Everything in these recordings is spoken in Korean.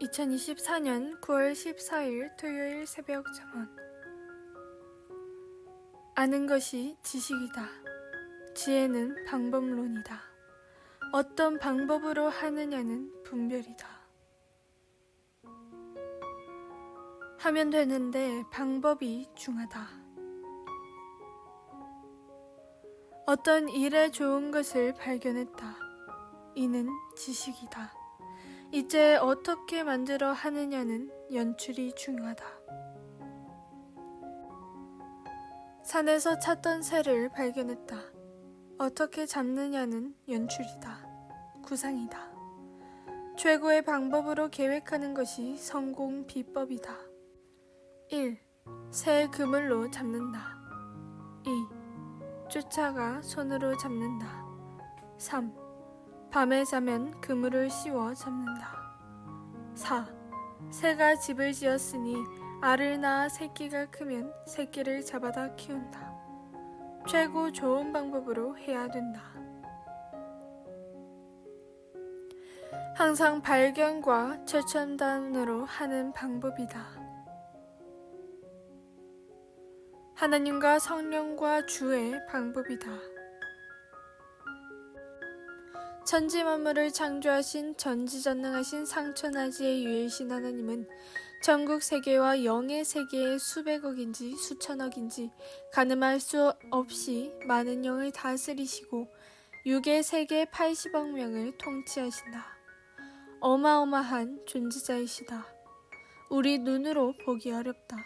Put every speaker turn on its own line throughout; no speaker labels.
2024년 9월 14일 토요일 새벽 잠언 아는 것이 지식이다. 지혜는 방법론이다. 어떤 방법으로 하느냐는 분별이다. 하면 되는데 방법이 중하다. 어떤 일에 좋은 것을 발견했다. 이는 지식이다. 이제 어떻게 만들어 하느냐는 연출이 중요하다. 산에서 찾던 새를 발견했다. 어떻게 잡느냐는 연출이다. 구상이다. 최고의 방법으로 계획하는 것이 성공 비법이다. 1. 새 그물로 잡는다. 2. 쫓아가 손으로 잡는다. 3. 밤에 자면 그물을 씌워 잡는다. 4. 새가 집을 지었으니 알을 낳아 새끼가 크면 새끼를 잡아다 키운다. 최고 좋은 방법으로 해야 된다. 항상 발견과 최첨단으로 하는 방법이다. 하나님과 성령과 주의 방법이다. 천지 만물을 창조하신 전지전능하신 상천하지의 유일신 하나님은 전국 세계와 영의 세계의 수백억인지 수천억인지 가늠할 수 없이 많은 영을 다스리시고 육의 세계 80억 명을 통치하신다. 어마어마한 존재자이시다. 우리 눈으로 보기 어렵다.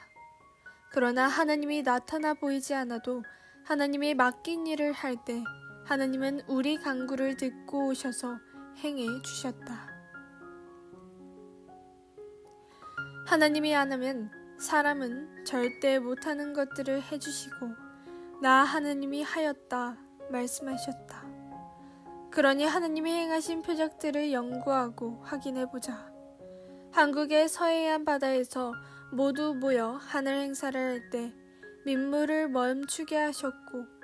그러나 하나님이 나타나 보이지 않아도 하나님이 맡긴 일을 할때 하나님은 우리 간구를 듣고 오셔서 행해 주셨다. 하나님이 안 하면 사람은 절대 못하는 것들을 해주시고 나 하나님이 하였다 말씀하셨다. 그러니 하나님이 행하신 표적들을 연구하고 확인해 보자. 한국의 서해안 바다에서 모두 모여 하늘 행사를 할 때 민물을 멈추게 하셨고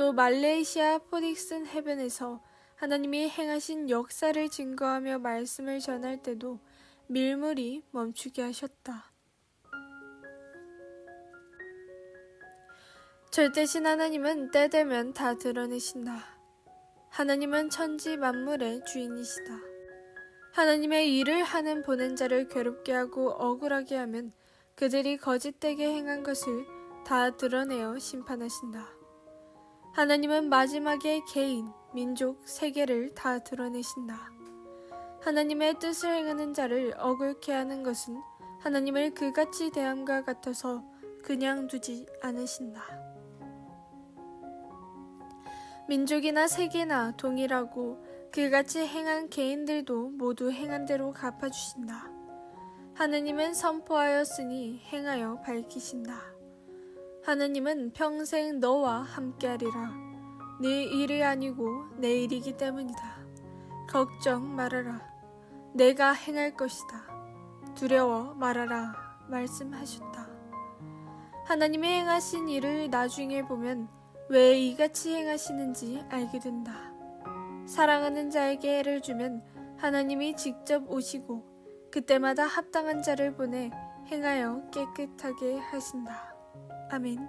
또 말레이시아 포딕슨 해변에서 하나님이 행하신 역사를 증거하며 말씀을 전할 때도 밀물이 멈추게 하셨다. 절대신 하나님은 때 되면 다 드러내신다. 하나님은 천지 만물의 주인이시다. 하나님의 일을 하는 보낸 자를 괴롭게 하고 억울하게 하면 그들이 거짓되게 행한 것을 다 드러내어 심판하신다. 하나님은 마지막에 개인, 민족, 세계를 다 드러내신다. 하나님의 뜻을 행하는 자를 억울케 하는 것은 하나님을 그같이 대함과 같아서 그냥 두지 않으신다. 민족이나 세계나 동일하고 그같이 행한 개인들도 모두 행한 대로 갚아주신다. 하느님은 선포하였으니 행하여 밝히신다. 하느님은 평생 너와 함께하리라. 네 일이 아니고 내 일이기 때문이다. 걱정 말아라. 내가 행할 것이다. 두려워 말아라. 말씀하셨다. 하나님이 행하신 일을 나중에 보면 왜 이같이 행하시는지 알게 된다. 사랑하는 자에게 해를 주면 하나님이 직접 오시고 그때마다 합당한 자를 보내 행하여 깨끗하게 하신다. Amin.